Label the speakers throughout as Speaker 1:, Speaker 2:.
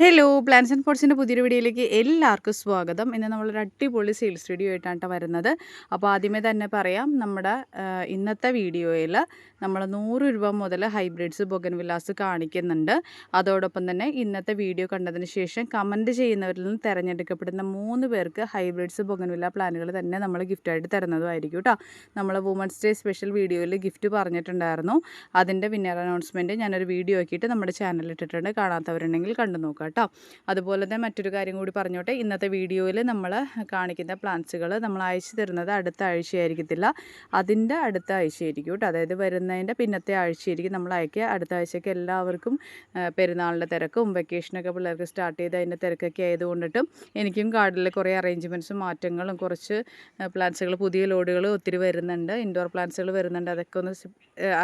Speaker 1: hello plans and ഫോർട്സിൻ്റെ പുതിയൊരു വീഡിയോയിലേക്ക് എല്ലാവർക്കും സ്വാഗതം ഇന്ന് നമ്മളൊരു അടിപൊളി സെയിൽസ് വീഡിയോ ആയിട്ടാണ് വരുന്നത് അപ്പോൾ ആദ്യമേ തന്നെ പറയാം നമ്മുടെ ഇന്നത്തെ വീഡിയോയിൽ നമ്മൾ നൂറ് രൂപ മുതൽ ഹൈബ്രിഡ്സ് ബൊഗൻ വില്ലാസ് കാണിക്കുന്നുണ്ട് അതോടൊപ്പം തന്നെ ഇന്നത്തെ വീഡിയോ കണ്ടതിന് ശേഷം കമൻറ്റ് ചെയ്യുന്നവരിൽ നിന്ന് തിരഞ്ഞെടുക്കപ്പെടുന്ന മൂന്ന് പേർക്ക് ഹൈബ്രിഡ്സ് ബൊഗൻ വില്ല പ്ലാനുകൾ തന്നെ നമ്മൾ ഗിഫ്റ്റായിട്ട് തരുന്നതുമായിരിക്കും കേട്ടോ നമ്മൾ വുമൻസ് ഡേ സ്പെഷ്യൽ വീഡിയോയിൽ ഗിഫ്റ്റ് പറഞ്ഞിട്ടുണ്ടായിരുന്നു അതിൻ്റെ വിന്നർ അനൗൺസ്മെൻറ്റ് ഞാനൊരു വീഡിയോ ആക്കിയിട്ട് നമ്മുടെ ചാനലിൽ ഇട്ടിട്ടുണ്ട് കാണാത്തവരുണ്ടെങ്കിൽ കണ്ടു നോക്കാം കേട്ടോ അതുപോലെ തന്നെ മറ്റൊരു കാര്യം കൂടി പറഞ്ഞോട്ടെ ഇന്നത്തെ വീഡിയോയിൽ നമ്മൾ കാണിക്കുന്ന പ്ലാന്റ്സുകൾ നമ്മൾ അയച്ചു തരുന്നത് അടുത്ത ആഴ്ചയായിരിക്കത്തില്ല അതിൻ്റെ അടുത്ത ആഴ്ചയായിരിക്കും കേട്ടോ അതായത് വരുന്നതിൻ്റെ പിന്നത്തെ ആഴ്ചയായിരിക്കും നമ്മൾ അയക്കുക അടുത്ത ആഴ്ചയ്ക്ക് എല്ലാവർക്കും പെരുന്നാളിൻ്റെ തിരക്കും വെക്കേഷനൊക്കെ പിള്ളേർക്ക് സ്റ്റാർട്ട് ചെയ്ത് അതിൻ്റെ തിരക്കൊക്കെ ആയതുകൊണ്ടിട്ടും എനിക്കും കാർഡിൽ കുറേ അറേഞ്ച്മെൻറ്റ്സും മാറ്റങ്ങളും കുറച്ച് പ്ലാന്റ്സുകൾ പുതിയ ലോഡുകൾ ഒത്തിരി വരുന്നുണ്ട് ഇൻഡോർ പ്ലാന്റ്സുകൾ വരുന്നുണ്ട് അതൊക്കെ ഒന്ന്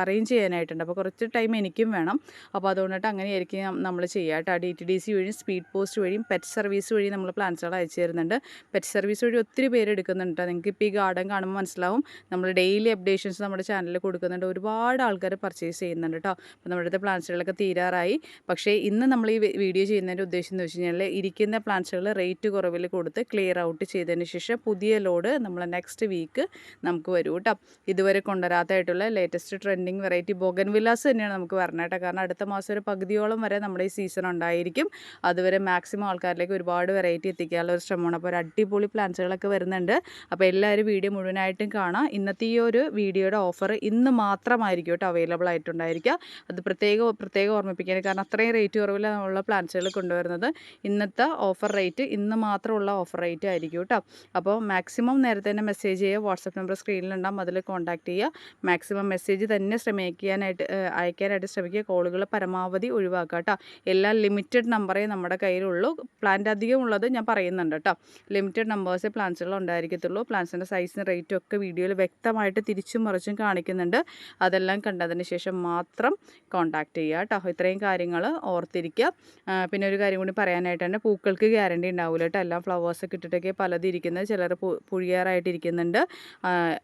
Speaker 1: അറേഞ്ച് ചെയ്യാനായിട്ടുണ്ട് അപ്പോൾ കുറച്ച് ടൈം എനിക്കും വേണം അപ്പോൾ അതുകൊണ്ടിട്ട് അങ്ങനെയായിരിക്കും നമ്മൾ ചെയ്യാം കേട്ടോ D T D C T വഴിയും സ്പീഡ് പോസ്റ്റ് വഴിയും പെറ്റ് സർവീസ് വഴി നമ്മൾ പ്ലാന്റ്സുകൾ അയച്ചു തരുന്നുണ്ട് പെറ്റ് സർവീസ് വഴി ഒത്തിരി പേര് എടുക്കുന്നുണ്ട് നിങ്ങൾക്ക് ഇപ്പോൾ ഈ ഗാർഡൻ കാണുമ്പോൾ മനസ്സിലാവും നമ്മൾ ഡെയിലി അപ്ഡേഷൻസ് നമ്മുടെ ചാനലിൽ കൊടുക്കുന്നുണ്ട് ഒരുപാട് ആൾക്കാർ പർച്ചേസ് ചെയ്യുന്നുണ്ട് കേട്ടോ അപ്പോൾ നമ്മുടെ അടുത്ത പ്ലാന്റ്സുകളൊക്കെ തീരാറായി പക്ഷേ ഇന്ന് നമ്മൾ ഈ വീഡിയോ ചെയ്യുന്നതിൻ്റെ ഉദ്ദേശം എന്ന് വെച്ച് കഴിഞ്ഞാൽ ഇരിക്കുന്ന പ്ലാന്റ്സുകൾ റേറ്റ് കുറവിൽ കൊടുത്ത് ക്ലിയർ ഔട്ട് ചെയ്തതിന് ശേഷം പുതിയ ലോഡ് നമ്മൾ നെക്സ്റ്റ് വീക്ക് നമുക്ക് വരും കേട്ടോ ഇതുവരെ കൊണ്ടുവരാത്തായിട്ടുള്ള latest trending variety bougainvilleas തന്നെയാണ് നമുക്ക് വരണേട്ടോ കാരണം അടുത്ത മാസം ഒരു പകുതിയോളം വരെ നമ്മുടെ ഈ സീസൺ ഉണ്ടായിരിക്കും അതുവരെ മാക്സിമം ആൾക്കാരിലേക്ക് ഒരുപാട് വെറൈറ്റി എത്തിക്കാനുള്ള ഒരു ശ്രമമാണ് അപ്പോൾ ഒരു അടിപൊളി പ്ലാൻസുകളൊക്കെ വരുന്നുണ്ട് അപ്പോൾ എല്ലാവരും വീഡിയോ മുഴുവനായിട്ടും കാണാം ഇന്നത്തെ ഈ ഒരു വീഡിയോയുടെ ഓഫർ ഇന്ന് മാത്രമായിരിക്കും കേട്ടോ അവൈലബിൾ ആയിട്ടുണ്ടായിരിക്കുക അത് പ്രത്യേക പ്രത്യേക ഓർമ്മിപ്പിക്കാൻ കാരണം അത്രയും റേറ്റ് കുറവിൽ ഉള്ള പ്ലാൻസുകൾ കൊണ്ടുവരുന്നത് ഇന്നത്തെ ഓഫർ റേറ്റ് ഇന്ന് മാത്രമുള്ള ഓഫർ റേറ്റ് ആയിരിക്കും കേട്ടോ അപ്പോൾ മാക്സിമം നേരത്തെ തന്നെ മെസ്സേജ് ചെയ്യുക വാട്സപ്പ് നമ്പർ സ്ക്രീനിലുണ്ടാകും അതിൽ കോൺടാക്ട് ചെയ്യുക മാക്സിമം മെസ്സേജ് തന്നെ ശ്രമിക്കാനായിട്ട് അയക്കാനായിട്ട് ശ്രമിക്കുക കോളുകൾ പരമാവധി ഒഴിവാക്കുക കേട്ടോ എല്ലാം ലിമിറ്റഡ് നമ്പർ നമ്പറേ നമ്മുടെ കയ്യിലുള്ളൂ പ്ലാന്റ് അധികം ഉള്ളത് ഞാൻ പറയുന്നുണ്ട് കേട്ടോ ലിമിറ്റഡ് നമ്പേഴ്സേ പ്ലാന്റ്സുകൾ ഉണ്ടായിരിക്കത്തുള്ളൂ പ്ലാന്റ്സിൻ്റെ സൈസും റേറ്റും ഒക്കെ വീഡിയോയിൽ വ്യക്തമായിട്ട് തിരിച്ചും മറിച്ചും കാണിക്കുന്നുണ്ട് അതെല്ലാം കണ്ടതിന് ശേഷം മാത്രം കോൺടാക്റ്റ് ചെയ്യുക കേട്ടോ ഇത്രയും കാര്യങ്ങൾ ഓർത്തിരിക്കുക പിന്നെ ഒരു കാര്യം കൂടി പറയാനായിട്ട് തന്നെ പൂക്കൾക്ക് ഗ്യാരണ്ടി ഉണ്ടാവില്ല കേട്ടോ ഫ്ലവേഴ്സ് ഫ്ലവേഴ്സൊക്കെ ഇട്ടിട്ടൊക്കെ പലതും ഇരിക്കുന്നത് ചിലർ പുഴിയാറായിട്ടിരിക്കുന്നുണ്ട്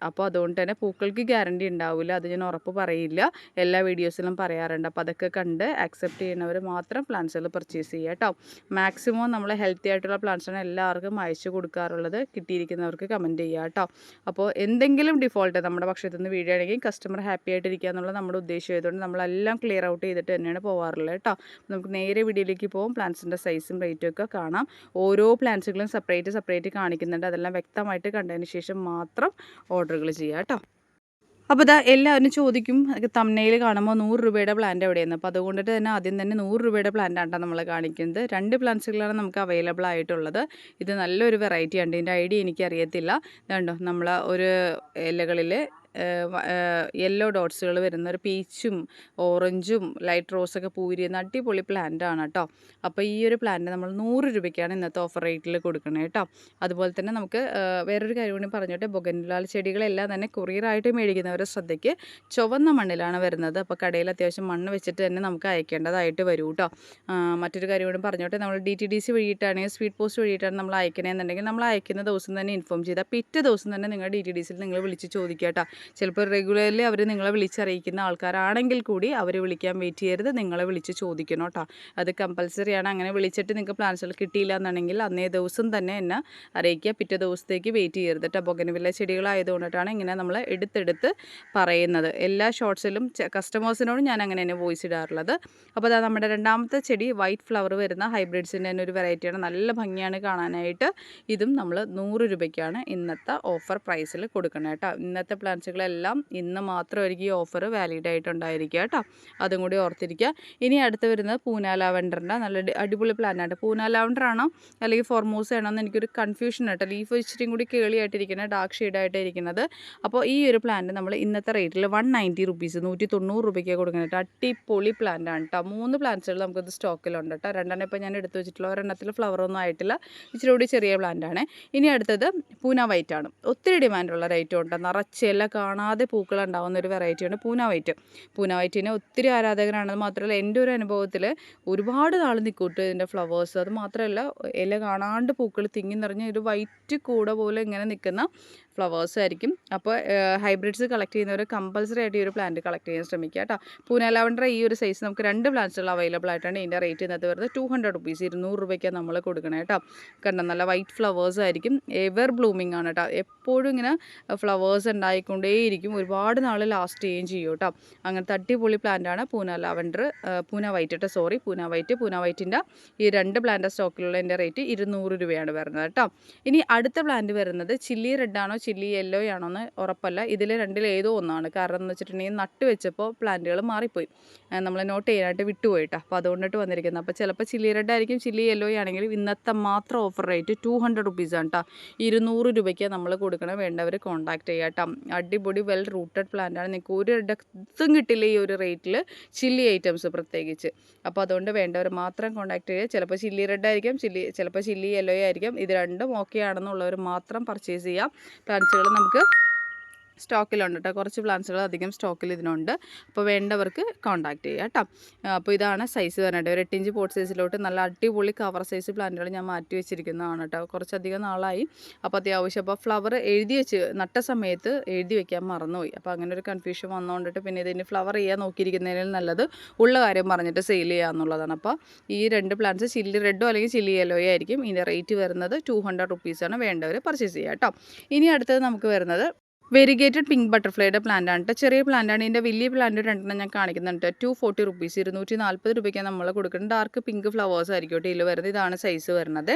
Speaker 1: അപ്പോൾ അതുകൊണ്ട് തന്നെ പൂക്കൾക്ക് ഗ്യാരണ്ടി ഉണ്ടാവില്ല അത് ഞാൻ ഉറപ്പ് പറയില്ല എല്ലാ വീഡിയോസിലും പറയാറുണ്ട് അപ്പോൾ അതൊക്കെ കണ്ട് അക്സെപ്റ്റ് ചെയ്യുന്നവർ മാത്രം പ്ലാന്റ്സുകൾ പർച്ചേസ് ചെയ്യുക ചെയ്യുക കേട്ടോ മാക്സിമം നമ്മൾ ഹെൽത്തി ആയിട്ടുള്ള പ്ലാന്റ്സാണ് എല്ലാവർക്കും അയച്ചു കൊടുക്കാറുള്ളത് കിട്ടിയിരിക്കുന്നവർക്ക് കമൻറ്റ് ചെയ്യുക കേട്ടോ അപ്പോൾ എന്തെങ്കിലും ഡിഫോൾട്ട് നമ്മുടെ പക്ഷത്തു നിന്ന് വീഴുകയാണെങ്കിൽ കസ്റ്റമർ ഹാപ്പി ആയിട്ടിരിക്കുക എന്നുള്ളത് നമ്മുടെ ഉദ്ദേശം ആയതുകൊണ്ട് നമ്മളെല്ലാം ക്ലിയർ ഔട്ട് ചെയ്തിട്ട് തന്നെയാണ് പോകാറുള്ളത് കേട്ടോ നമുക്ക് നേരെ വീഡിയോയിലേക്ക് പോകും പ്ലാന്റ്സിൻ്റെ സൈസും റേറ്റും ഒക്കെ കാണാം ഓരോ പ്ലാന്റ്സുകളും സെപ്പറേറ്റ് സെപ്പറേറ്റ് കാണിക്കുന്നുണ്ട് അതെല്ലാം വ്യക്തമായിട്ട് കണ്ടതിന് ശേഷം മാത്രം ഓർഡറുകൾ ചെയ്യുക കേട്ടോ അപ്പോൾ ഇതാ എല്ലാവരും ചോദിക്കും തമ്മനയിൽ കാണുമ്പോൾ നൂറ് രൂപയുടെ പ്ലാന്റ് എവിടെയെന്ന് അപ്പോൾ അതുകൊണ്ടിട്ട് തന്നെ ആദ്യം തന്നെ നൂറ് രൂപയുടെ പ്ലാന്റാണ് നമ്മൾ കാണിക്കുന്നത് രണ്ട് പ്ലാന്റ്സുകളാണ് നമുക്ക് അവൈലബിൾ ആയിട്ടുള്ളത് ഇത് നല്ലൊരു വെറൈറ്റിയാണ് ഇതിൻ്റെ ഐഡിയ എനിക്കറിയത്തില്ല കണ്ടോ നമ്മൾ ഒരു ഇലകളിൽ യെല്ലോ ഡോട്ട്സുകൾ വരുന്ന ഒരു പീച്ചും ഓറഞ്ചും ലൈറ്റ് റോസൊക്കെ പൂരിയുന്ന അടിപൊളി ആണ് കേട്ടോ അപ്പോൾ ഈ ഒരു പ്ലാന്റ് നമ്മൾ നൂറ് രൂപയ്ക്കാണ് ഇന്നത്തെ ഓഫർ റേറ്റിൽ കൊടുക്കണേ കേട്ടോ അതുപോലെ തന്നെ നമുക്ക് വേറൊരു കാര്യം കൂടി പറഞ്ഞോട്ടെ ബൊഗൻലാൽ ചെടികളെല്ലാം തന്നെ കൊറിയറായിട്ട് മേടിക്കുന്നവരെ ശ്രദ്ധയ്ക്ക് ചുവന്ന മണ്ണിലാണ് വരുന്നത് അപ്പോൾ കടയിൽ അത്യാവശ്യം മണ്ണ് വെച്ചിട്ട് തന്നെ നമുക്ക് അയക്കേണ്ടതായിട്ട് വരും കേട്ടോ മറ്റൊരു കാര്യം കൂടി പറഞ്ഞോട്ടെ നമ്മൾ ഡി ടി ഡി സി വഴിയിട്ടാണെങ്കിൽ സ്പീഡ് പോസ്റ്റ് വഴിയിട്ടാണ് നമ്മൾ അയക്കണേന്നുണ്ടെങ്കിൽ നമ്മൾ അയക്കുന്ന ദിവസം തന്നെ ഇൻഫോം ചെയ്താൽ പിറ്റേ ദിവസം തന്നെ നിങ്ങളുടെ ഡി ടി ഡി സിയിൽ നിങ്ങൾ വിളിച്ച് ചോദിക്കുക കേട്ടോ ചിലപ്പോൾ റെഗുലർലി അവർ നിങ്ങളെ വിളിച്ചറിയിക്കുന്ന ആൾക്കാരാണെങ്കിൽ കൂടി അവർ വിളിക്കാൻ വെയിറ്റ് ചെയ്യരുത് നിങ്ങളെ വിളിച്ച് ചോദിക്കണം കേട്ടോ അത് കമ്പൽസറി ആണ് അങ്ങനെ വിളിച്ചിട്ട് നിങ്ങൾക്ക് പ്ലാൻസുകൾ കിട്ടിയില്ല എന്നുണ്ടെങ്കിൽ അന്നേ ദിവസം തന്നെ എന്നെ അറിയിക്കുക പിറ്റേ ദിവസത്തേക്ക് വെയിറ്റ് ചെയ്യരുത് കേട്ടോ ബൊഗനവില്ല ചെടികളായതുകൊണ്ടിട്ടാണ് ഇങ്ങനെ നമ്മൾ എടുത്തെടുത്ത് പറയുന്നത് എല്ലാ ഷോർട്സിലും കസ്റ്റമേഴ്സിനോടും ഞാൻ അങ്ങനെ തന്നെ വോയിസ് ഇടാറുള്ളത് അപ്പോൾ അതാ നമ്മുടെ രണ്ടാമത്തെ ചെടി വൈറ്റ് ഫ്ലവർ വരുന്ന ഹൈബ്രിഡ്സിൻ്റെ തന്നെ ഒരു വെറൈറ്റിയാണ് നല്ല ഭംഗിയാണ് കാണാനായിട്ട് ഇതും നമ്മൾ നൂറ് രൂപയ്ക്കാണ് ഇന്നത്തെ ഓഫർ പ്രൈസിൽ കൊടുക്കണം കേട്ടോ ഇന്നത്തെ പ്ലാൻസ് പ്രൊഡക്റ്റുകളെല്ലാം ഇന്ന് മാത്രമായിരിക്കും ഈ ഓഫർ വാലിഡ് ആയിട്ടുണ്ടായിരിക്കുക കേട്ടോ അതും കൂടി ഓർത്തിരിക്കുക ഇനി അടുത്ത് വരുന്നത് പൂന ലാവൻഡറിൻ്റെ നല്ല അടിപൊളി പ്ലാനായിട്ട് പൂന ലാവൻഡർ ആണോ അല്ലെങ്കിൽ ഫോർമോസ് ആണോ എന്ന് എനിക്കൊരു കൺഫ്യൂഷൻ കേട്ടോ ലീഫ് വെച്ചിട്ടും കൂടി കേളിയായിട്ടിരിക്കുന്നത് ഡാർക്ക് ഷെയ്ഡായിട്ട് ഇരിക്കുന്നത് അപ്പോൾ ഈ ഒരു പ്ലാന്റ് നമ്മൾ ഇന്നത്തെ റേറ്റിൽ വൺ നയൻറ്റി റുപ്പീസ് നൂറ്റി തൊണ്ണൂറ് രൂപയ്ക്ക് കൊടുക്കുന്നത് അടിപൊളി പ്ലാന്റ് ആണ് കേട്ടോ മൂന്ന് പ്ലാന്റ്സുകൾ നമുക്കിത് സ്റ്റോക്കിലുണ്ട് കേട്ടോ രണ്ടെണ്ണം ഇപ്പോൾ ഞാൻ എടുത്തു വെച്ചിട്ടുള്ള ഒരെണ്ണത്തിൽ ഫ്ലവറൊന്നും ആയിട്ടില്ല ഇച്ചിരി കൂടി ചെറിയ പ്ലാന്റ് ആണ് ഇനി അടുത്തത് പൂന വൈറ്റ് ആണ് ഒത്തിരി ഡിമാൻഡുള്ള റേറ്റും ഉണ്ട് നിറച്ച് എല്ലാ കാണാതെ പൂക്കൾ ഉണ്ടാകുന്ന ഒരു വെറൈറ്റിയാണ് പൂന വൈറ്റ് പൂന വൈറ്റിനെ ഒത്തിരി ആരാധകരാണ് അത് മാത്രമല്ല എൻ്റെ ഒരു അനുഭവത്തിൽ ഒരുപാട് നാൾ നിൽക്കൂട്ട് ഇതിൻ്റെ ഫ്ലവേഴ്സ് അത് മാത്രമല്ല ഇല കാണാണ്ട് പൂക്കൾ തിങ്ങി നിറഞ്ഞ ഒരു വൈറ്റ് കൂടെ പോലെ ഇങ്ങനെ നിൽക്കുന്ന ഫ്ലവേഴ്സ് ആയിരിക്കും അപ്പോൾ ഹൈബ്രിഡ്സ് കളക്ട് ചെയ്യുന്നവർ കമ്പൽസറി ആയിട്ട് ഈ ഒരു പ്ലാന്റ് കളക്ട് ചെയ്യാൻ ശ്രമിക്കുക കേട്ടോ പൂന ലാവൻഡർ ഈ ഒരു സൈസ് നമുക്ക് രണ്ട് പ്ലാന്റ്സുകൾ അവൈലബിൾ ആയിട്ടാണ് ഇതിൻ്റെ റേറ്റ് ഇന്നത്തെ വെറുതെ ടു ഹൺഡ്രഡ് റുപ്പീസ് ഇരുന്നൂറ് രൂപയ്ക്കാണ് നമ്മൾ കൊടുക്കണേ കേട്ടോ കണ്ട നല്ല വൈറ്റ് ഫ്ലവേഴ്സ് ആയിരിക്കും എവർ ബ്ലൂമിംഗ് ആണ് കേട്ടോ എപ്പോഴും ഇങ്ങനെ ഫ്ലവേഴ്സ് ഉണ്ടായിക്കൊണ്ട് ഇരിക്കും ഒരുപാട് നാൾ ലാസ്റ്റ് ചെയ്യുകയും ചെയ്യും കേട്ടോ അങ്ങനത്തെ അടിപൊളി പ്ലാന്റാണ് പൂന ലാവൻഡർ പൂന വൈറ്റ് കേട്ടോ സോറി പൂന വൈറ്റ് പൂന വൈറ്റിൻ്റെ ഈ രണ്ട് പ്ലാന്റ് എൻ്റെ റേറ്റ് ഇരുന്നൂറ് രൂപയാണ് വരുന്നത് കേട്ടോ ഇനി അടുത്ത പ്ലാന്റ് വരുന്നത് ചില്ലി റെഡാണോ ചില്ലി യെല്ലോ ആണോ എന്ന് ഉറപ്പല്ല ഇതിൽ രണ്ടിൽ ഏതോ ഒന്നാണ് കാരണം എന്ന് വെച്ചിട്ടുണ്ടെങ്കിൽ നട്ട് വെച്ചപ്പോൾ പ്ലാന്റുകൾ മാറിപ്പോയി നമ്മൾ നോട്ട് ചെയ്യാനായിട്ട് വിട്ടുപോയിട്ടോ അപ്പോൾ അതുകൊണ്ടിട്ട് വന്നിരിക്കുന്നത് അപ്പോൾ ചിലപ്പോൾ ചില്ലി റെഡ് ആയിരിക്കും ചില്ലി യെല്ലോ ആണെങ്കിൽ ഇന്നത്തെ മാത്രം ഓഫർ റേറ്റ് ടു ഹൺഡ്രഡ് റുപ്പീസാണ് കേട്ടോ ഇരുന്നൂറ് രൂപയ്ക്ക് നമ്മൾ കൊടുക്കണം വേണ്ടവർ കോൺടാക്ട് ചെയ്യാം കേട്ടോ അടിപൊളി വെൽ റൂട്ടഡ് പ്ലാന്റ് ആണ് നിങ്ങൾക്ക് ഒരിടത്തും കിട്ടില്ല ഈ ഒരു റേറ്റിൽ ചില്ലി ഐറ്റംസ് പ്രത്യേകിച്ച് അപ്പോൾ അതുകൊണ്ട് വേണ്ടവർ മാത്രം കോൺടാക്ട് ചെയ്യുക ചിലപ്പോൾ ചില്ലി റെഡ് ആയിരിക്കും ചില്ലി ചിലപ്പോൾ ചില്ലി യെല്ലോ ആയിരിക്കും ഇത് രണ്ടും ഓക്കെ ആണെന്നുള്ളവർ മാത്രം പർച്ചേസ് ചെയ്യാം പ്ലാന്റ്സുകൾ നമുക്ക് സ്റ്റോക്കിലുണ്ട് കേട്ടോ കുറച്ച് പ്ലാന്റ്സുകൾ അധികം സ്റ്റോക്കിൽ ഇതിനുണ്ട് അപ്പോൾ വേണ്ടവർക്ക് കോൺടാക്റ്റ് ചെയ്യുക കേട്ടോ അപ്പോൾ ഇതാണ് സൈസ് വരേണ്ടത് ഒരു എട്ടിഞ്ച് പോട്ട് സൈസിലോട്ട് നല്ല അടിപൊളി കവർ സൈസ് പ്ലാന്റുകൾ ഞാൻ മാറ്റി വെച്ചിരിക്കുന്നതാണ് കേട്ടോ കുറച്ചധികം നാളായി അപ്പോൾ അത്യാവശ്യം അപ്പോൾ ഫ്ലവർ എഴുതി വെച്ച് നട്ട സമയത്ത് എഴുതി വെക്കാൻ മറന്നുപോയി അപ്പോൾ അങ്ങനെ ഒരു കൺഫ്യൂഷൻ വന്നുകൊണ്ടിട്ട് പിന്നെ ഇതിന് ഫ്ലവർ ചെയ്യാൻ നോക്കിയിരിക്കുന്നതിൽ നല്ലത് ഉള്ള കാര്യം പറഞ്ഞിട്ട് സെയിൽ ചെയ്യുക എന്നുള്ളതാണ് അപ്പോൾ ഈ രണ്ട് പ്ലാന്റ്സ് ചില്ലി റെഡോ അല്ലെങ്കിൽ ചില്ലി യെല്ലോ ആയിരിക്കും ഇതിൻ്റെ റേറ്റ് വരുന്നത് ടു ഹൺഡ്രഡ് റുപ്പീസാണ് വേണ്ടവർ പർച്ചേസ് ചെയ്യുക കേട്ടോ ഇനി അടുത്തത് നമുക്ക് വരുന്നത് വെരിഗേറ്റഡ് പിങ്ക് ബട്ടർഫ്ലൈയുടെ പ്ലാന്റ് ആണ് ചെറിയ പ്ലാന്റ് ആണ് ഇതിൻ്റെ വലിയ പ്ലാന്റ് രണ്ടെണ്ണം ഞാൻ കാണിക്കുന്നുണ്ട് ടു ഫോർട്ടി റുപ്പീസ് ഇരുന്നൂറ്റി നാൽപ്പത് രൂപയ്ക്ക് നമ്മൾ കൊടുക്കുന്നത് ഡാർക്ക് പിങ്ക് ഫ്ലവേഴ്സ് ആയിരിക്കും ഇതിൽ വരുന്നത് ഇതാണ് സൈസ് വരുന്നത്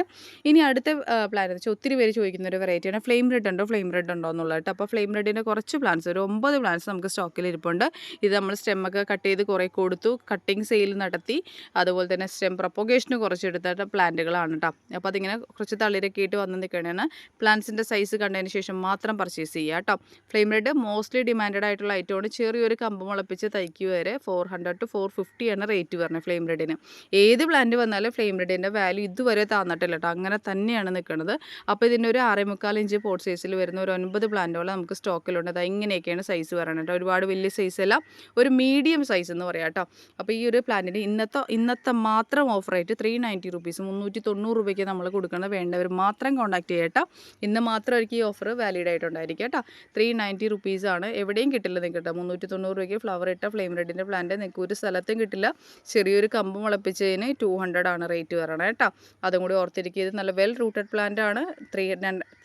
Speaker 1: ഇനി അടുത്ത പ്ലാന്റ് എന്ന് വെച്ചാൽ ഒത്തിരി പേര് ചോദിക്കുന്ന ഒരു വെറൈറ്റിയാണ് ഫ്ലെയിം റെഡ് ഉണ്ടോ ഫ്ലെയിം റെഡ് ഉണ്ടോ എന്നുള്ളത് അപ്പോൾ ഫ്ലെയിം റെഡിൻ്റെ കുറച്ച് പ്ലാന്റ്സ് ഒരു ഒമ്പത് പ്ലാന്റ്സ് നമുക്ക് സ്റ്റോക്കിൽ ഇരിപ്പുണ്ട് ഇത് നമ്മൾ സ്റ്റെമ്മൊക്കെ കട്ട് ചെയ്ത് കുറേ കൊടുത്തു കട്ടിങ് സെയിൽ നടത്തി അതുപോലെ തന്നെ സ്റ്റെം പ്രൊപ്പോഗേഷന് കുറച്ചെടുത്ത പ്ലാന്റുകളാണ് കേട്ടോ അപ്പോൾ അതിങ്ങനെ കുറച്ച് തളിരൊക്കെ ആയിട്ട് വന്ന് നിൽക്കുകയാണ് പ്ലാന്റ്സിൻ്റെ സൈസ് കണ്ടതിന് ശേഷം മാത്രം പർച്ചേസ് ചെയ്യുക കേട്ടോ ഫ്ലെയിം റെഡ് മോസ്റ്റ്ലി ഡിമാൻഡ് ആയിട്ടുള്ള ഐറ്റം ആണ് ചെറിയൊരു കമ്പ് മുളപ്പിച്ച് തയ്ക്കുക വരെ ഫോർ ഹൺഡ്രഡ് ടു ഫോർ ആണ് റേറ്റ് വരുന്നത് ഫ്ലെയിം റെഡിന് ഏത് പ്ലാന്റ് വന്നാലും ഫ്ലെയിം റെഡിൻ്റെ വാല്യൂ ഇതുവരെ താന്നിട്ടില്ല കേട്ടോ അങ്ങനെ തന്നെയാണ് നിൽക്കുന്നത് അപ്പോൾ ഇതിൻ്റെ ഒരു ആറേമുക്കാൽ ഇഞ്ച് പോട്ട് സൈസിൽ വരുന്ന ഒരു ഒൻപത് പ്ലാന്റോളം നമുക്ക് സ്റ്റോക്കിലുണ്ട് അത് ഇങ്ങനെയൊക്കെയാണ് സൈസ് പറയുന്നത് കേട്ടോ ഒരുപാട് വലിയ സൈസ് അല്ല ഒരു മീഡിയം സൈസ് എന്ന് പറയാം കേട്ടോ അപ്പോൾ ഈ ഒരു പ്ലാന്റിന് ഇന്നത്തെ ഇന്നത്തെ മാത്രം offer rate three ninety rupees മുന്നൂറ്റി തൊണ്ണൂറ് രൂപയ്ക്ക് നമ്മൾ കൊടുക്കുന്നത് വേണ്ടവർ മാത്രം കോൺടാക്ട് ചെയ്യട്ടോ ഇന്ന് മാത്രമായിരിക്കും ഈ ഓഫർ വാലിഡ് ആയിട്ടുണ്ടായിരിക്കും കേട്ടോ ത്രീ നയൻറ്റി റുപ്പീസാണ് എവിടെയും കിട്ടില്ല നിങ്ങൾക്ക് കേട്ടോ മുന്നൂറ്റി തൊണ്ണൂറ് രൂപയ്ക്ക് ഫ്ലവർ ഇട്ട ഫ്ലെയിം റെഡിൻ്റെ പ്ലാന്റ് നിങ്ങൾക്ക് ഒരു സ്ഥലത്തും കിട്ടില്ല ചെറിയൊരു കമ്പ് മുളപ്പിച്ചതിന് ടു ഹൺഡ്രഡ് ആണ് റേറ്റ് വരണം കേട്ടോ അതും കൂടി ഓർത്തിരിക്കുക ഇത് നല്ല വെൽ റൂട്ടഡ് പ്ലാന്റ് ആണ് ത്രീ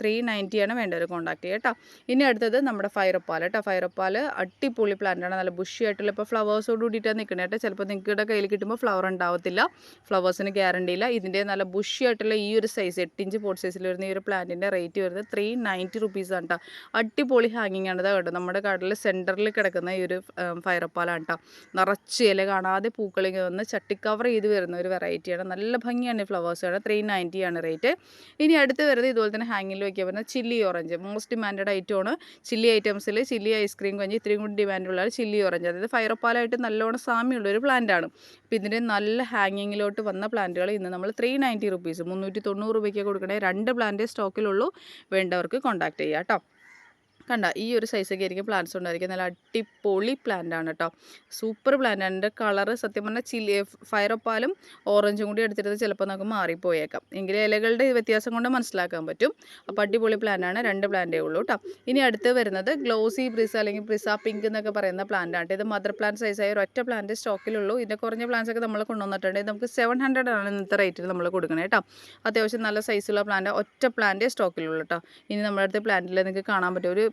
Speaker 1: ത്രീ നയൻറ്റിയാണ് വേണ്ടവർ കോൺടാക്ട് ചെയ്യുക കേട്ടോ ഇനി അടുത്തത് നമ്മുടെ ഫയറപ്പാൽ കേട്ടോ ഫയറപ്പാൽ അടിപൊളി പ്ലാന്റാണ് നല്ല ബുഷി ആയിട്ടുള്ള ഇപ്പോൾ ഫ്ലവേഴ്സോട് കൂടിയിട്ടാണ് നിൽക്കുന്നത് കേട്ടോ ചിലപ്പോൾ നിങ്ങളുടെ കയ്യിൽ കിട്ടുമ്പോൾ ഫ്ലവർ ഉണ്ടാവത്തില്ല ഫ്ലവേഴ്സിന് ഗ്യാരണ്ടി ഇല്ല ഇതിൻ്റെ നല്ല ബുഷി ആയിട്ടുള്ള ഈ ഒരു സൈസ് ഇഞ്ച് പോട്ട് സൈസിൽ വരുന്ന ഈ ഒരു പ്ലാന്റിൻ്റെ റേറ്റ് വരുന്നത് ത്രീ നയൻറ്റി റുപ്പീസാണ് കേട്ടോ പൊളി ഹാങ്ങിങ് ആണ് ഇതാ കേട്ടോ നമ്മുടെ കടലിൽ സെൻറ്ററിൽ കിടക്കുന്ന ഈ ഒരു ഫയറപ്പാലാണ് കേട്ടോ നിറച്ച് ഇല കാണാതെ പൂക്കളിങ്ങി വന്ന് ചട്ടിക്കവർ ചെയ്ത് വരുന്ന ഒരു വെറൈറ്റിയാണ് നല്ല ഭംഗിയാണ് ഈ കേട്ടോ ത്രീ നയൻറ്റി ആണ് റേറ്റ് ഇനി അടുത്ത് വരുന്നത് ഇതുപോലെ തന്നെ ഹാങ്ങിൽ വയ്ക്കാൻ പറ്റുന്ന ചില്ലി ഓറഞ്ച് മോസ്റ്റ് ഡിമാൻഡ് ഐറ്റമാണ് ചില്ലി ഐറ്റംസിൽ ചില്ലി ഐസ്ക്രീം കഞ്ഞി ഇത്രയും കൂടി ഡിമാൻഡുള്ള ചില്ലി ഓറഞ്ച് അതായത് ഫയറപ്പാലായിട്ട് നല്ലോണം സാമ്യമുള്ള ഒരു പ്ലാന്റാണ് അപ്പോൾ ഇതിൻ്റെ നല്ല ഹാങ്ങിങ്ങിലോട്ട് വന്ന പ്ലാന്റുകൾ ഇന്ന് നമ്മൾ ത്രീ നയൻറ്റി റുപ്പീസ് മുന്നൂറ്റി തൊണ്ണൂറ് രൂപയ്ക്ക് കൊടുക്കണേ രണ്ട് പ്ലാന്റ് സ്റ്റോക്കിലുള്ളൂ വേണ്ടവർക്ക് കോൺടാക്ട് ചെയ്യാം കേട്ടോ കണ്ട ഈ ഒരു സൈസൊക്കെ ആയിരിക്കും പ്ലാന്റ്സ് ഉണ്ടായിരിക്കും നല്ല അടിപൊളി പ്ലാന്റ് ആണ് കേട്ടോ സൂപ്പർ പ്ലാന്റ് ആണ് എൻ്റെ കളറ് സത്യം പറഞ്ഞാൽ ചില്ലി ഫയറൊപ്പാലും ഓറഞ്ചും കൂടി എടുത്തിരുന്നത് ചിലപ്പോൾ നമുക്ക് മാറിപ്പോയേക്കാം എങ്കിലും ഇലകളുടെ വ്യത്യാസം കൊണ്ട് മനസ്സിലാക്കാൻ പറ്റും അപ്പോൾ അടിപൊളി ആണ് രണ്ട് പ്ലാന്റേ ഉള്ളൂ കേട്ടോ ഇനി അടുത്ത് വരുന്നത് ഗ്ലോസി ബ്രിസ അല്ലെങ്കിൽ ബ്രിസ പിങ്ക് എന്നൊക്കെ പറയുന്ന പ്ലാന്റാണ് ഇത് മദർ പ്ലാന്റ് സൈസായ ഒറ്റ പ്ലാന്റ് സ്റ്റോക്കിലുള്ളൂ ഇതിൻ്റെ കുറഞ്ഞ പ്ലാന്റ്സ് ഒക്കെ നമ്മൾ കൊണ്ടുവന്നിട്ടുണ്ട് നമുക്ക് സെവൻ ഹൺഡ്രഡ് ആണ് ഇന്നത്തെ റേറ്റിൽ നമ്മൾ കൊടുക്കണേ കേട്ടോ അത്യാവശ്യം നല്ല സൈസുള്ള പ്ലാന്റ് ഒറ്റ പ്ലാന്റ് സ്റ്റോക്കിലുള്ളൂ കേട്ടോ ഇനി നമ്മുടെ അടുത്ത് പ്ലാന്റിൽ നിങ്ങൾക്ക് കാണാൻ പറ്റും ഒരു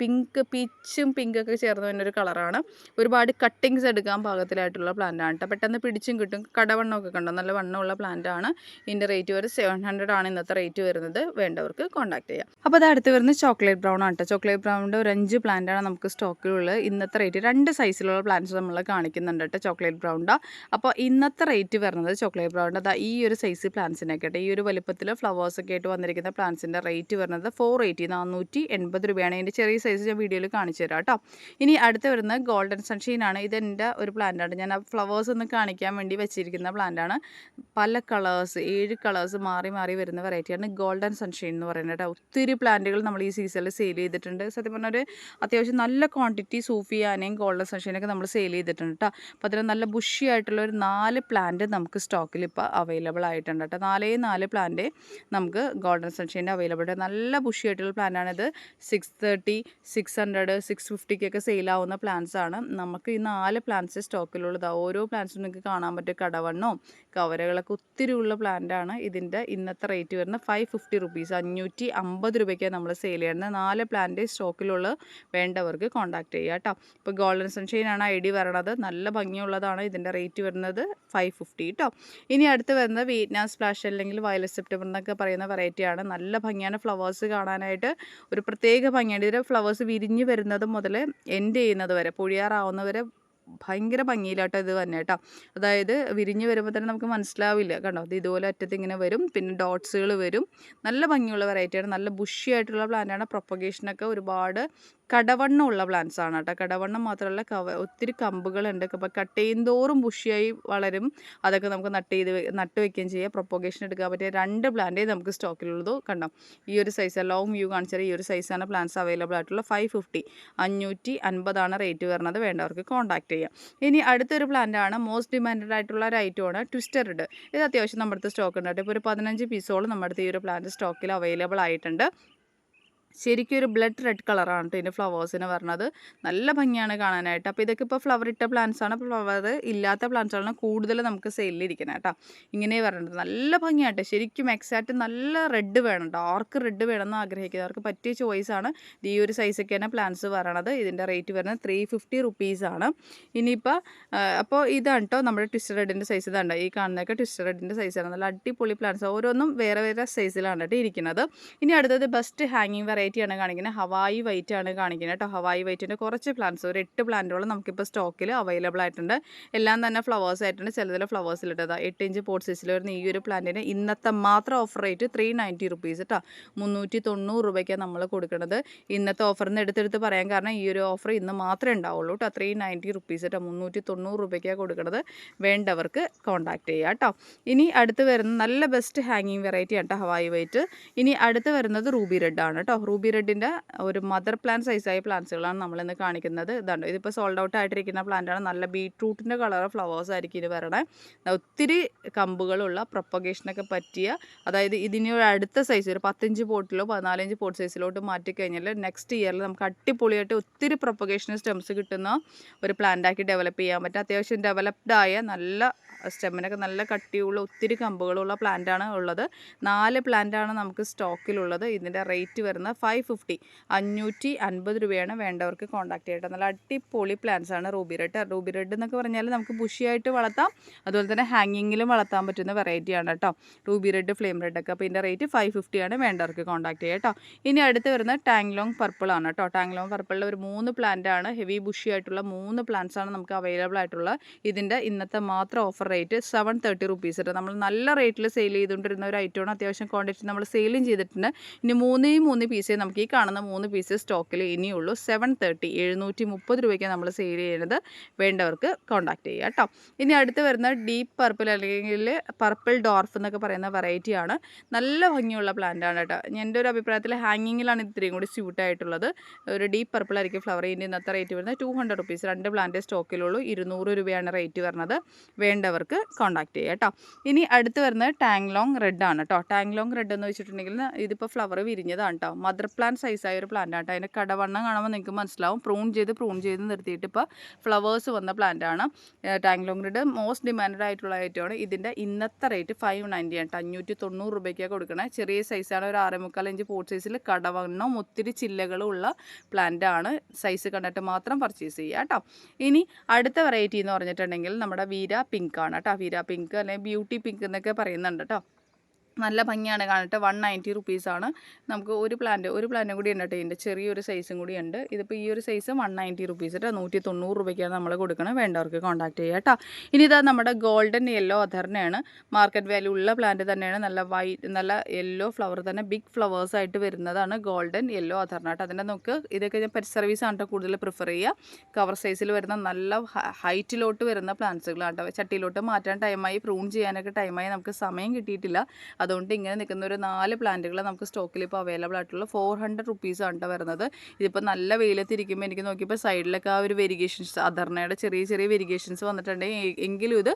Speaker 1: പിങ്ക് പീച്ചും പിങ്കൊക്കെ ചേർന്ന് വരുന്നൊരു കളറാണ് ഒരുപാട് കട്ടിങ്സ് എടുക്കാൻ പാകത്തിലായിട്ടുള്ള പ്ലാന്റ് ആണ് കേട്ടോ പെട്ടെന്ന് പിടിച്ചും കിട്ടും കടവണ്ണമൊക്കെ കണ്ടോ നല്ല വണ്ണമുള്ള പ്ലാന്റ് ആണ് ഇതിൻ്റെ റേറ്റ് വരെ സെവൻ ഹൺഡ്രഡ് ആണ് ഇന്നത്തെ റേറ്റ് വരുന്നത് വേണ്ടവർക്ക് കോൺടാക്ട് ചെയ്യാം അപ്പോൾ അത് അടുത്ത് വരുന്നത് ചോക്ലേറ്റ് ബ്രൗൺ ആണ് ചോക്ലേറ്റ് ബ്രൗണിൻ്റെ ഒരു അഞ്ച് പ്ലാന്റ് ആണ് നമുക്ക് സ്റ്റോക്കിലുള്ളത് ഇന്നത്തെ റേറ്റ് രണ്ട് സൈസിലുള്ള പ്ലാന്റ്സ് നമ്മൾ കാണിക്കുന്നുണ്ട് കേട്ടോ ചോക്ലേറ്റ് ബ്രൗണ്ട അപ്പോൾ ഇന്നത്തെ റേറ്റ് വരുന്നത് ചോക്ലേറ്റ് ബ്രൗണ്ട് അതാ ഈ ഒരു സൈസ് പ്ലാന്റ്സിനെ കേട്ടോ ഈ ഒരു വലുപ്പത്തിൽ ഫ്ലവേഴ്സൊക്കെ ആയിട്ട് വന്നിരിക്കുന്ന പ്ലാന്റ്സിൻ്റെ റേറ്റ് വരുന്നത് ഫോർ എയ്റ്റി നാനൂറ്റി എൺപത് രൂപയാണ് അതിൻ്റെ ചെറിയ സൈസ് ഞാൻ വീഡിയോയിൽ കാണിച്ചു തരാം കേട്ടോ ഇനി അടുത്ത് വരുന്നത് ഗോൾഡൻ ആണ് ഇതെൻ്റെ ഒരു പ്ലാന്റാണ് ഞാൻ ആ ഫ്ലവേഴ്സ് ഒന്ന് കാണിക്കാൻ വേണ്ടി വെച്ചിരിക്കുന്ന പ്ലാന്റാണ് പല കളേഴ്സ് ഏഴ് കളേഴ്സ് മാറി മാറി വരുന്ന വെറൈറ്റിയാണ് ഗോൾഡൻ സൺഷീൻ എന്ന് പറയുന്നത് കേട്ടോ ഒത്തിരി പ്ലാന്റുകൾ നമ്മൾ ഈ സീസണിൽ സെയിൽ ചെയ്തിട്ടുണ്ട് സത്യം പറഞ്ഞാൽ ഒരു അത്യാവശ്യം നല്ല ക്വാണ്ടിറ്റി സൂഫിയാനയും ഗോൾഡൻ സൺഷീനൊക്കെ നമ്മൾ സെയിൽ ചെയ്തിട്ടുണ്ട് കേട്ടോ അപ്പോൾ അതിന് നല്ല ബുഷി ആയിട്ടുള്ള ഒരു നാല് പ്ലാന്റ് നമുക്ക് സ്റ്റോക്കിൽ ഇപ്പോൾ അവൈലബിൾ ആയിട്ടുണ്ട് കേട്ടോ നാലേ നാല് പ്ലാന്റ് നമുക്ക് ഗോൾഡൻ സൺഷീൻ്റെ അവൈലബിൾ ആയിട്ട് നല്ല ബുഷി ആയിട്ടുള്ള പ്ലാന്റാണിത് six thirty six hundred six ഫിഫ്റ്റിക്കൊക്കെ സെയിലാവുന്ന ആണ് നമുക്ക് ഈ നാല് പ്ലാന്റ്സ് സ്റ്റോക്കിലുള്ളതാണ് ഓരോ പ്ലാന്റ്സും നിങ്ങൾക്ക് കാണാൻ പറ്റും കടവണ്ണോ കവരകളൊക്കെ ഒത്തിരി ഉള്ള പ്ലാന്റാണ് ഇതിൻ്റെ ഇന്നത്തെ റേറ്റ് വരുന്നത് ഫൈവ് ഫിഫ്റ്റി റുപ്പീസ് അഞ്ഞൂറ്റി അമ്പത് രൂപയ്ക്കാണ് നമ്മൾ സെയിൽ ചെയ്യുന്നത് നാല് പ്ലാന്റ് സ്റ്റോക്കിലുള്ള വേണ്ടവർക്ക് കോൺടാക്ട് ചെയ്യുക കേട്ടോ ഇപ്പോൾ ഗോൾഡൻ ആണ് ഐ ഡി വരണത് നല്ല ഭംഗിയുള്ളതാണ് ഇതിൻ്റെ റേറ്റ് വരുന്നത് ഫൈവ് ഫിഫ്റ്റി കേട്ടോ ഇനി അടുത്ത് വരുന്നത് വിയറ്റ്നാം സ്പ്ലാഷ് അല്ലെങ്കിൽ വയലസ് സെപ്റ്റംബർ എന്നൊക്കെ പറയുന്ന വെറൈറ്റിയാണ് നല്ല ഭംഗിയാണ് ഫ്ലവേഴ്സ് കാണാനായിട്ട് ഒരു പ്രത്യേക ഭംഗിയാണ് ഇതിൻ്റെ ഫ്ലവേഴ്സ് ഫ്ലവേഴ്സ് വിരിഞ്ഞ് വരുന്നത് മുതൽ എൻഡ് ചെയ്യുന്നത് വരെ പുഴിയാറാവുന്നവരെ ഭയങ്കര ഭംഗിയിലാട്ടോ ഇത് തന്നെ കേട്ടോ അതായത് വിരിഞ്ഞ് വരുമ്പോൾ തന്നെ നമുക്ക് മനസ്സിലാവില്ല കണ്ടോ അത് ഇതുപോലെ അറ്റത്ത് ഇങ്ങനെ വരും പിന്നെ ഡോട്ട്സുകൾ വരും നല്ല ഭംഗിയുള്ള വെറൈറ്റിയാണ് നല്ല ബുഷി ആയിട്ടുള്ള പ്ലാന്റാണ് പ്രൊപ്പഗേഷനൊക്കെ ഒരുപാട് കടവണ്ണം ഉള്ള പ്ലാന്റ്സ് ആണ് കേട്ടോ കടവണ്ണം മാത്രമല്ല കവ ഒത്തിരി കമ്പുകളുണ്ട് അപ്പോൾ കട്ട് ചെയ്യുന്തോറും ബുഷിയായി വളരും അതൊക്കെ നമുക്ക് നട്ട് ചെയ്ത് നട്ട് വയ്ക്കുകയും ചെയ്യാം പ്രൊപ്പോഗേഷൻ എടുക്കാൻ പറ്റിയ രണ്ട് പ്ലാന്റേ നമുക്ക് സ്റ്റോക്കിലുള്ളത് കണ്ടോ ഈ ഒരു സൈസ് ലോങ് വ്യൂ കാണിച്ചാൽ ഈ ഒരു സൈസാണ് പ്ലാന്റ്സ് അവൈലബിൾ ആയിട്ടുള്ള ഫൈവ് ഫിഫ്റ്റി അഞ്ഞൂറ്റി അൻപതാണ് റേറ്റ് വരുന്നത് വേണ്ടവർക്ക് കോൺടാക്ട് ചെയ്യാം ഇനി അടുത്തൊരു പ്ലാന്റാണ് മോസ്റ്റ് ഡിമാൻഡഡ് ആയിട്ടുള്ള ഒരു ഐറ്റമാണ് ട്വിസ്റ്റർഡ് ഇത് അത്യാവശ്യം നമ്മുടെ അടുത്ത് സ്റ്റോക്ക് ഉണ്ട് ഇപ്പോൾ ഒരു പതിനഞ്ച് പീസോളം നമ്മുടെ അടുത്ത് ഈ ഒരു പ്ലാന്റ് സ്റ്റോക്കിൽ അവൈലബിൾ ആയിട്ടുണ്ട് ശരിക്കും ഒരു ബ്ലഡ് റെഡ് കളറാണ് കേട്ടോ ഇതിൻ്റെ ഫ്ലവേഴ്സിന് പറഞ്ഞത് നല്ല ഭംഗിയാണ് കാണാനായിട്ട് അപ്പോൾ ഇതൊക്കെ ഇപ്പോൾ ഫ്ലവർ ഇട്ട പ്ലാന്റ്സ് ആണ് ഫ്ലവർ ഇല്ലാത്ത പ്ലാന്റ്സ് ആണ് കൂടുതൽ നമുക്ക് സെല്ലിരിക്കുന്നത് കേട്ടോ ഇങ്ങനെ പറഞ്ഞത് നല്ല ഭംഗിയായിട്ട് ശരിക്കും എക്സാക്റ്റ് നല്ല റെഡ് വേണം ഡാർക്ക് റെഡ് വേണമെന്ന് അവർക്ക് പറ്റിയ ചോയ്സ് ആണ് ഈ ഒരു സൈസൊക്കെയാണ് പ്ലാന്റ്സ് പറയണത് ഇതിൻ്റെ റേറ്റ് വരുന്നത് ത്രീ ഫിഫ്റ്റി റുപ്പീസാണ് ഇനിയിപ്പോൾ അപ്പോൾ ഇതാണ് കേട്ടോ നമ്മുടെ ട്വിസ്റ്റർ റെഡിൻ്റെ സൈസ് ഇതാണ് ഈ കാണുന്നതൊക്കെ ട്വിസ്റ്റർ റെഡിൻ്റെ സൈസാണ് നല്ല അടിപൊളി പ്ലാന്റ്സ് ഓരോന്നും വേറെ വേറെ സൈസിലാണ് കേട്ടോ ഇരിക്കുന്നത് ഇനി അടുത്തത് ബെസ്റ്റ് ഹാങ്ങിങ് വെറൈറ്റി വെറൈറ്റി ആണ് കാണിക്കുന്നത് ഹവായി വൈറ്റ് ആണ് കാണിക്കുന്നത് കേട്ടോ ഹവായി വൈറ്റിൻ്റെ കുറച്ച് പ്ലാന്റ്സ് ഒരു എട്ട് പ്ലാന്റുകളും നമുക്കിപ്പോൾ സ്റ്റോക്കിൽ അവൈലബിൾ ആയിട്ടുണ്ട് എല്ലാം തന്നെ ഫ്ലവേഴ്സ് ആയിട്ടുണ്ട് ഫ്ലവേഴ്സ് ഫ്ലവേഴ്സിലിട്ടത് എട്ട് ഇഞ്ച് പോട്ട് സൈസിൽ വരുന്ന ഈ ഒരു പ്ലാന്റിന് ഇന്നത്തെ മാത്രം offer rate three ninety rupees കേട്ടോ മുന്നൂറ്റി തൊണ്ണൂറ് രൂപയ്ക്കാണ് നമ്മൾ കൊടുക്കുന്നത് ഇന്നത്തെ ഓഫർ നിന്ന് എടുത്തെടുത്ത് പറയാൻ കാരണം ഈ ഒരു ഓഫർ ഇന്ന് മാത്രമേ ഉണ്ടാവുള്ളൂ കേട്ടോ ത്രീ നയൻറ്റി റുപ്പീസ് കേട്ടോ മുന്നൂറ്റി തൊണ്ണൂറ് രൂപയ്ക്കാണ് കൊടുക്കുന്നത് വേണ്ടവർക്ക് കോൺടാക്ട് ചെയ്യുക കേട്ടോ ഇനി അടുത്ത് വരുന്ന നല്ല ബെസ്റ്റ് ഹാങ്ങിങ് വെറൈറ്റി ആണ് കേട്ടോ ഹവായി വൈറ്റ് ഇനി അടുത്ത് വരുന്നത് റൂബി റെഡ് ആണ് കേട്ടോ റൂബി റെഡിൻ്റെ ഒരു മദർ പ്ലാന്റ് സൈസായ പ്ലാന്റ്സുകളാണ് നമ്മളിന്ന് കാണിക്കുന്നത് ഇതാണ് ഇതിപ്പോൾ സോൾഡ് ഔട്ട് ആയിട്ടിരിക്കുന്ന പ്ലാന്റാണ് നല്ല ബീട്രൂട്ടിൻ്റെ കളർ ഫ്ലവേഴ്സ് ആയിരിക്കും ഇത് വരണം ഒത്തിരി കമ്പുകളുള്ള പ്രൊപ്പഗേഷനൊക്കെ പറ്റിയ അതായത് ഇതിന് അടുത്ത സൈസ് ഒരു പത്തഞ്ച് പോട്ടിലോ പതിനാലഞ്ച് പോട്ട് സൈസിലോട്ട് മാറ്റിക്കഴിഞ്ഞാൽ നെക്സ്റ്റ് ഇയറിൽ നമുക്ക് അടിപൊളിയായിട്ട് ഒത്തിരി പ്രൊപ്പഗേഷൻ സ്റ്റെംസ് കിട്ടുന്ന ഒരു പ്ലാന്റാക്കി ഡെവലപ്പ് ചെയ്യാൻ പറ്റും അത്യാവശ്യം ഡെവലപ്ഡ് ആയ നല്ല സ്റ്റെമ്മിനൊക്കെ നല്ല കട്ടിയുള്ള ഒത്തിരി കമ്പുകളുള്ള പ്ലാന്റാണ് ഉള്ളത് നാല് പ്ലാന്റാണ് നമുക്ക് സ്റ്റോക്കിലുള്ളത് ഇതിൻ്റെ റേറ്റ് വരുന്ന ഫൈവ് ഫിഫ്റ്റി അഞ്ഞൂറ്റി അൻപത് രൂപയാണ് വേണ്ടവർക്ക് കോൺടാക്ട് ചെയ്യട്ടെ നല്ല അടിപൊളി പ്ലാന്റ്സ് ആണ് റൂബി റെഡ് റൂബി റെഡ് എന്നൊക്കെ പറഞ്ഞാൽ നമുക്ക് ബുഷിയായിട്ട് വളർത്താം അതുപോലെ തന്നെ ഹാങ്ങിങ്ങിലും വളർത്താൻ പറ്റുന്ന വെറൈറ്റിയാണ് കേട്ടോ റൂബി റെഡ് ഫ്ലെയിം റെഡ് ഒക്കെ അപ്പോൾ ഇതിൻ്റെ റേറ്റ് ഫൈവ് ഫിഫ്റ്റിയാണ് വേണ്ടവർക്ക് കോൺടാക്ട് ചെയ്യുക കേട്ടോ ഇനി അടുത്ത് വരുന്ന ടാങ്ലോങ് പർപ്പിൾ ആണ് കേട്ടോ ലോങ് പർപ്പിളിൽ ഒരു മൂന്ന് പ്ലാന്റ് ആണ് ഹെവി ബുഷി ആയിട്ടുള്ള മൂന്ന് പ്ലാന്റ്സ് ആണ് നമുക്ക് അവൈലബിൾ ആയിട്ടുള്ള ഇതിൻ്റെ ഇന്നത്തെ മാത്രം offer rate seven thirty rupees ഉണ്ട് നമ്മൾ നല്ല റേറ്റിൽ സെയിൽ ചെയ്തുകൊണ്ടിരുന്ന ഒരു ഐറ്റമാണ് അത്യാവശ്യം ക്വാണ്ടിറ്റി നമ്മൾ സെയിലും ചെയ്തിട്ടുണ്ട് ഇനി മൂന്നേ മൂന്ന് പീസ് പീസേ നമുക്ക് ഈ കാണുന്ന മൂന്ന് പീസ് സ്റ്റോക്കിൽ ഇനിയുള്ളൂ സെവൻ തേർട്ടി എഴുന്നൂറ്റി മുപ്പത് രൂപയ്ക്ക് നമ്മൾ സെയിൽ ചെയ്യുന്നത് വേണ്ടവർക്ക് കോൺടാക്ട് ചെയ്യുക കേട്ടോ ഇനി അടുത്ത് വരുന്ന ഡീപ്പ് പർപ്പിൾ അല്ലെങ്കിൽ പർപ്പിൾ ഡോർഫ് എന്നൊക്കെ പറയുന്ന വെറൈറ്റിയാണ് നല്ല ഭംഗിയുള്ള പ്ലാന്റ് ആണ് കേട്ടോ എൻ്റെ ഒരു അഭിപ്രായത്തിൽ ഹാങ്ങിങ്ങിലാണ് ഇത്രയും കൂടി സ്യൂട്ട് ആയിട്ടുള്ളത് ഒരു ഡീപ്പ് പർപ്പിൾ ആയിരിക്കും ഫ്ലവറിൻ്റെ ഇന്നത്തെ റേറ്റ് വരുന്നത് ടു ഹൺഡ്രഡ് റുപ്പീസ് രണ്ട് പ്ലാന്റ് സ്റ്റോക്കിലുള്ളൂ ഇരുന്നൂറ് രൂപയാണ് റേറ്റ് വരുന്നത് വേണ്ടവർക്ക് കോൺടാക്ട് ചെയ്യുക കേട്ടോ ഇനി അടുത്ത് വരുന്നത് ടാങ്ലോങ് റെഡ് ആണ് കേട്ടോ ടാങ്ലോങ് റെഡ് എന്ന് വെച്ചിട്ടുണ്ടെങ്കിൽ ഇതിപ്പോൾ ഫ്ലവർ വിരിഞ്ഞതാണ് കേട്ടോ മദർ പ്ലാന്റ് സൈസായ ഒരു പ്ലാന്റ് ആട്ടോ അതിൻ്റെ കടവണ്ണം കാണുമ്പോൾ നിങ്ങൾക്ക് മനസ്സിലാവും പ്രൂൺ ചെയ്ത് പ്രൂൺ ചെയ്ത് നിർത്തിയിട്ട് ഇപ്പോൾ ഫ്ലവേഴ്സ് വന്ന പ്ലാന്റാണ് ടാങ്ലോങ്ക്രിഡ് മോസ്റ്റ് ഡിമാൻഡ് ആയിട്ടുള്ള ഐറ്റമാണ് ഇതിൻ്റെ ഇന്നത്തെ റേറ്റ് ഫൈവ് നയൻറ്റി ആണ് അഞ്ഞൂറ്റി തൊണ്ണൂറ് രൂപയ്ക്കാണ് കൊടുക്കണേ ചെറിയ സൈസാണ് ഒരു ആറേ മുക്കാൽ ഇഞ്ച് പോട്ട് സൈസിൽ കടവണ്ണം ഒത്തിരി ചില്ലകളും ഉള്ള ആണ് സൈസ് കണ്ടിട്ട് മാത്രം പർച്ചേസ് ചെയ്യുക കേട്ടോ ഇനി അടുത്ത വെറൈറ്റി എന്ന് പറഞ്ഞിട്ടുണ്ടെങ്കിൽ നമ്മുടെ വീര പിങ്ക് ആണ് കേട്ടോ വീര പിങ്ക് അല്ലെങ്കിൽ ബ്യൂട്ടി പിങ്ക് എന്നൊക്കെ പറയുന്നുണ്ട് കേട്ടോ നല്ല ഭംഗിയാണ് കാണട്ടെ വൺ നയൻറ്റി റുപ്പീസാണ് നമുക്ക് ഒരു പ്ലാന്റ് ഒരു പ്ലാന്റും കൂടി ഉണ്ട് കേട്ടോ ഇതിൻ്റെ ചെറിയൊരു സൈസും കൂടി ഉണ്ട് ഇതിപ്പോൾ ഈ ഒരു സൈസ് വൺ നയൻറ്റി റുപ്പീസ് കേട്ടോ നൂറ്റി തൊണ്ണൂറ് രൂപയ്ക്കാണ് നമ്മൾ കൊടുക്കണം വേണ്ടവർക്ക് കോൺടാക്ട് ചെയ്യുക കേട്ടോ ഇനി ഇതാ നമ്മുടെ ഗോൾഡൻ യെല്ലോ അധർണയാണ് മാർക്കറ്റ് വാല്യൂ ഉള്ള പ്ലാന്റ് തന്നെയാണ് നല്ല വൈറ്റ് നല്ല യെല്ലോ ഫ്ലവർ തന്നെ ബിഗ് ഫ്ലവേഴ്സ് ആയിട്ട് വരുന്നതാണ് ഗോൾഡൻ യെല്ലോ അധർണ കേട്ടോ അതിൻ്റെ നമുക്ക് ഇതൊക്കെ ഞാൻ പെറ്റ് സർവീസ് ആണ് കൂടുതൽ പ്രിഫർ ചെയ്യുക കവർ സൈസിൽ വരുന്ന നല്ല ഹൈറ്റിലോട്ട് വരുന്ന പ്ലാന്റ്സുകളാണ് കേട്ടോ ചട്ടിയിലോട്ട് മാറ്റാൻ ടൈമായി പ്രൂൺ ചെയ്യാനൊക്കെ ടൈമായി നമുക്ക് സമയം കിട്ടിയിട്ടില്ല അതുകൊണ്ട് ഇങ്ങനെ നിൽക്കുന്ന ഒരു നാല് പ്ലാന്റുകൾ നമുക്ക് സ്റ്റോക്കിൽ ഇപ്പോൾ അവൈലബിൾ ആയിട്ടുള്ള ഫോർ ഹൺഡ്രഡ് റുപ്പീസ് ആണ് വരുന്നത് ഇതിപ്പോൾ നല്ല വെയിലത്തിരിക്കുമ്പോൾ എനിക്ക് നോക്കിയപ്പോൾ സൈഡിലൊക്കെ ആ ഒരു വെരിഗേഷൻസ് അധർണയുടെ ചെറിയ ചെറിയ വെരിഗേഷൻസ് വന്നിട്ടുണ്ടെങ്കിൽ എങ്കിലും ഇത്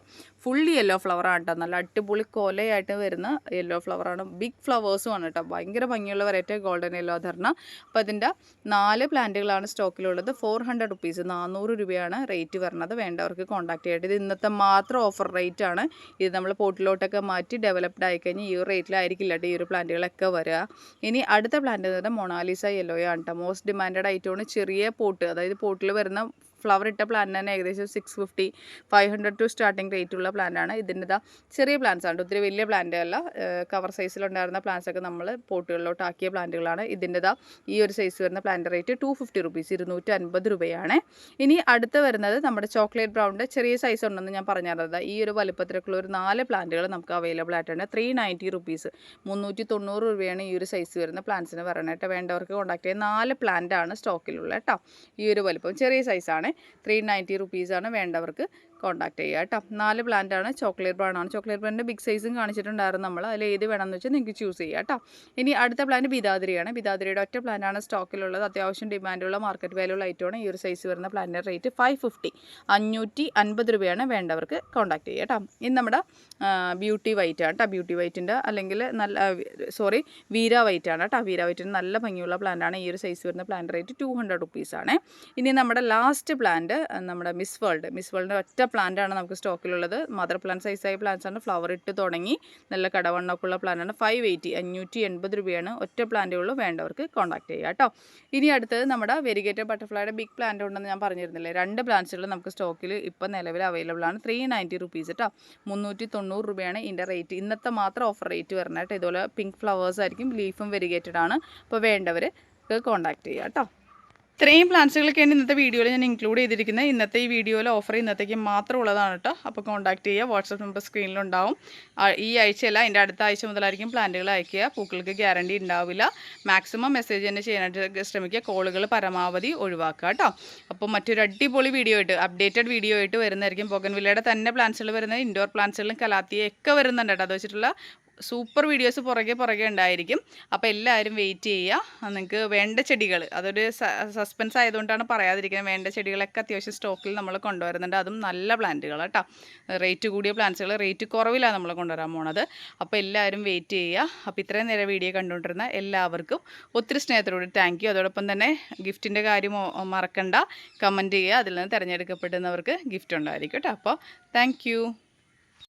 Speaker 1: ഫുള്ളി യെല്ലോ ഫ്ലവർ ആണ് കേട്ടോ നല്ല അടിപൊളി കൊലയായിട്ട് വരുന്ന യെല്ലോ ഫ്ലവറാണ് ബിഗ് ഫ്ലവേഴ്സും ആണ് കേട്ടോ ഭയങ്കര ഭംഗിയുള്ള വെറൈറ്റി ഗോൾഡൻ യെല്ലോ അധർണ അപ്പം അതിൻ്റെ നാല് പ്ലാന്റുകളാണ് സ്റ്റോക്കിലുള്ളത് ഫോർ ഹൺഡ്രഡ് റുപ്പീസ് നാനൂറ് രൂപയാണ് റേറ്റ് വരുന്നത് വേണ്ടവർക്ക് കോൺടാക്ട് ചെയ്യട്ടെ ഇത് ഇന്നത്തെ മാത്രം ഓഫർ റേറ്റ് ആണ് ഇത് നമ്മൾ പോട്ടിലോട്ടൊക്കെ മാറ്റി ഡെവലപ്ഡ് ആയിക്കഴിഞ്ഞാൽ ഈ റേറ്റിലായിരിക്കില്ല കേട്ടോ ഈ ഒരു പ്ലാന്റുകളൊക്കെ വരിക ഇനി അടുത്ത പ്ലാന്റ് എന്ന് പറഞ്ഞാൽ മൊണാലിസ യെല്ലോയാണ് കേട്ടോ മോസ്റ്റ് ഡിമാൻഡ് ഐറ്റമാണ് ചെറിയ പോട്ട് അതായത് പോട്ടിൽ വരുന്ന ഫ്ലവർ ഇട്ട പ്ലാന്റ് തന്നെ ഏകദേശം six fifty five hundred to starting റേറ്റുള്ള ആണ് ഇതിൻ്റെ ചെറിയ പ്ലാന്റ്സ് ആണ് ഒത്തിരി വലിയ പ്ലാന്റ് അല്ല കവർ സൈസിലുണ്ടായിരുന്ന പ്ലാന്റ്സ് ഒക്കെ നമ്മൾ പോട്ടുകളിലോട്ട് ആക്കിയ പ്ലാന്റുകളാണ് ഇതിൻ്റെ ഈ ഒരു സൈസ് വരുന്ന plant rate two fifty rupees ഇരുന്നൂറ്റി അൻപത് രൂപയാണ് ഇനി അടുത്ത് വരുന്നത് നമ്മുടെ ചോക്ലേറ്റ് ബ്രൗണിൻ്റെ ചെറിയ സൈസ് ഉണ്ടെന്ന് ഞാൻ പറഞ്ഞിരുന്നത് ഈ ഒരു വലുപ്പത്തിലൊക്കെയുള്ള ഒരു നാല് പ്ലാന്റുകൾ നമുക്ക് അവൈലബിൾ ആയിട്ടുണ്ട് ത്രീ നയൻറ്റി റുപ്പീസ് മുന്നൂറ്റി തൊണ്ണൂറ് രൂപയാണ് ഈ ഒരു സൈസ് വരുന്ന പ്ലാന്റ്സിന് പറയണേട്ടോ വേണ്ടവർക്ക് കോൺടാക്ട് ചെയ്യാൻ നാല് പ്ലാന്റ് ആണ് സ്റ്റോക്കിലുള്ള കേട്ടോ ഈ ഒരു വലുപ്പം ചെറിയ സൈസാണ് ത്രീ നയൻറ്റി റുപ്പീസാണ് വേണ്ടവർക്ക് കോൺടാക്ട് ചെയ്യുക കേട്ടോ നാല് പ്ലാന്റാണ് ചോക്ലേറ്റ് ബ്രാൻഡാണ് ചോക്ലേറ്റ് ബ്രാൻഡിൻ്റെ ബിഗ് സൈസും കാണിച്ചിട്ടുണ്ടായിരുന്നു നമ്മൾ അതിൽ ഏത് വേണമെന്ന് വെച്ചാൽ നിങ്ങൾക്ക് ചൂസ് ചെയ്യുക കേട്ടോ ഇനി അടുത്ത പ്ലാന്റ് ബിദാദ്രിയാണ് ബിദാദ്രിയുടെ ഒറ്റ പ്ലാന്റാണ് സ്റ്റോക്കിലുള്ളത് അത്യാവശ്യം ഡിമാൻഡുള്ള മാർക്കറ്റ് വാല്യൂ ഉള്ള ഐറ്റമാണ് ഈ ഒരു സൈസ് വരുന്ന പ്ലാന്റിൻ്റെ റേറ്റ് ഫൈവ് ഫിഫ്റ്റി അഞ്ഞൂറ്റി അൻപത് രൂപയാണ് വേണ്ടവർക്ക് കോൺടാക്ട് ചെയ്യുക കേട്ടോ ഇനി നമ്മുടെ ബ്യൂട്ടി വൈറ്റ് ആണ് കേട്ടോ ബ്യൂട്ടി വൈറ്റിൻ്റെ അല്ലെങ്കിൽ നല്ല സോറി വീര വൈറ്റ് ആണ് കേട്ടോ വീര വൈറ്റിന് നല്ല ഭംഗിയുള്ള പ്ലാന്റാണ് ഈ ഒരു സൈസ് വരുന്ന പ്ലാന്റ് റേറ്റ് ടു ഹൺഡ്രഡ് റുപ്പീസാണ് ഇനി നമ്മുടെ ലാസ്റ്റ് പ്ലാന്റ് നമ്മുടെ മിസ് വേൾഡ് മിസ് വേൾഡിൻ്റെ ഒറ്റ പ്ലാന്റാണ് നമുക്ക് സ്റ്റോക്കിലുള്ളത് മദർ പ്ലാന്റ് സൈസായ ആണ് ഫ്ലവർ ഇട്ട് തുടങ്ങി നല്ല കടവണ്ണക്കുള്ള പ്ലാന്റാണ് ഫൈവ് എയ്റ്റി അഞ്ഞൂറ്റി എൺപത് രൂപയാണ് ഒറ്റ പ്ലാന്റുള്ളൂ വേണ്ടവർക്ക് കോൺടാക്ട് ചെയ്യുക കേട്ടോ ഇനി അടുത്തത് നമ്മുടെ വെരിഗേറ്റഡ് ബട്ടർഫ്ലൈയുടെ ബിഗ് പ്ലാന്റ് ഉണ്ടെന്ന് ഞാൻ പറഞ്ഞിരുന്നില്ലേ രണ്ട് പ്ലാന്റ്സുകൾ നമുക്ക് സ്റ്റോക്കിൽ ഇപ്പം നിലവിൽ അവൈലബിൾ ആണ് ത്രീ നയൻറ്റി റുപ്പീസ് കേട്ടോ മുന്നൂറ്റി തൊണ്ണൂറ് രൂപയാണ് ഇതിൻ്റെ റേറ്റ് ഇന്നത്തെ മാത്രം ഓഫർ റേറ്റ് വരുന്നത് കേട്ടോ ഇതുപോലെ പിങ്ക് ഫ്ലവേഴ്സ് ആയിരിക്കും ലീഫും വെരിഗേറ്റഡ് ആണ് അപ്പോൾ വേണ്ടവർ കോൺടാക്ട് ചെയ്യുക കേട്ടോ ഇത്രയും പ്ലാന്റ്സുകളൊക്കെയാണ് ഇന്നത്തെ വീഡിയോയിൽ ഞാൻ ഇൻക്ലൂഡ് ചെയ്തിരിക്കുന്നത് ഇന്നത്തെ ഈ വീഡിയോയിലെ ഓഫർ ഇന്നത്തേക്ക് മാത്രം ഉള്ളതാണ് കേട്ടോ അപ്പോൾ കോൺടാക്ട് ചെയ്യുക വാട്സപ്പ് നമ്പർ സ്ക്രീനിലുണ്ടാവും ഈ ആഴ്ചയല്ല അതിൻ്റെ അടുത്ത ആഴ്ച മുതലായിരിക്കും പ്ലാന്റുകൾ അയക്കുക പൂക്കൾക്ക് ഗ്യാരണ്ടി ഉണ്ടാവില്ല മാക്സിമം മെസ്സേജ് തന്നെ ചെയ്യാനായിട്ട് ശ്രമിക്കുക കോളുകൾ പരമാവധി ഒഴിവാക്കുക കേട്ടോ അപ്പോൾ മറ്റൊരു അടിപൊളി വീഡിയോ ആയിട്ട് അപ്ഡേറ്റഡ് വീഡിയോ ആയിട്ട് വരുന്നതായിരിക്കും പൊഗൻവില്ലയുടെ തന്നെ പ്ലാൻസുകൾ വരുന്നത് ഇൻഡോർ പ്ലാൻസുകളും കലാത്തിയൊക്കെ വരുന്നുണ്ട് കേട്ടോ അത് വെച്ചിട്ടുള്ള സൂപ്പർ വീഡിയോസ് പുറകെ പുറകെ ഉണ്ടായിരിക്കും അപ്പോൾ എല്ലാവരും വെയിറ്റ് ചെയ്യുക നിങ്ങൾക്ക് വേണ്ട ചെടികൾ അതൊരു സസ്പെൻസ് ആയതുകൊണ്ടാണ് പറയാതിരിക്കുന്നത് വേണ്ട ചെടികളൊക്കെ അത്യാവശ്യം സ്റ്റോക്കിൽ നമ്മൾ കൊണ്ടുവരുന്നുണ്ട് അതും നല്ല പ്ലാന്റുകൾ കേട്ടോ റേറ്റ് കൂടിയ പ്ലാന്റ്സുകൾ റേറ്റ് കുറവിലാണ് നമ്മൾ കൊണ്ടുവരാൻ പോണത് അപ്പോൾ എല്ലാവരും വെയിറ്റ് ചെയ്യുക അപ്പോൾ ഇത്രയും നേരം വീഡിയോ കണ്ടുകൊണ്ടിരുന്ന എല്ലാവർക്കും ഒത്തിരി സ്നേഹത്തോട് താങ്ക് യു അതോടൊപ്പം തന്നെ ഗിഫ്റ്റിൻ്റെ കാര്യം മറക്കണ്ട കമൻറ്റ് ചെയ്യുക അതിൽ നിന്ന് തിരഞ്ഞെടുക്കപ്പെടുന്നവർക്ക് ഗിഫ്റ്റ് ഉണ്ടായിരിക്കും കേട്ടോ അപ്പോൾ താങ്ക്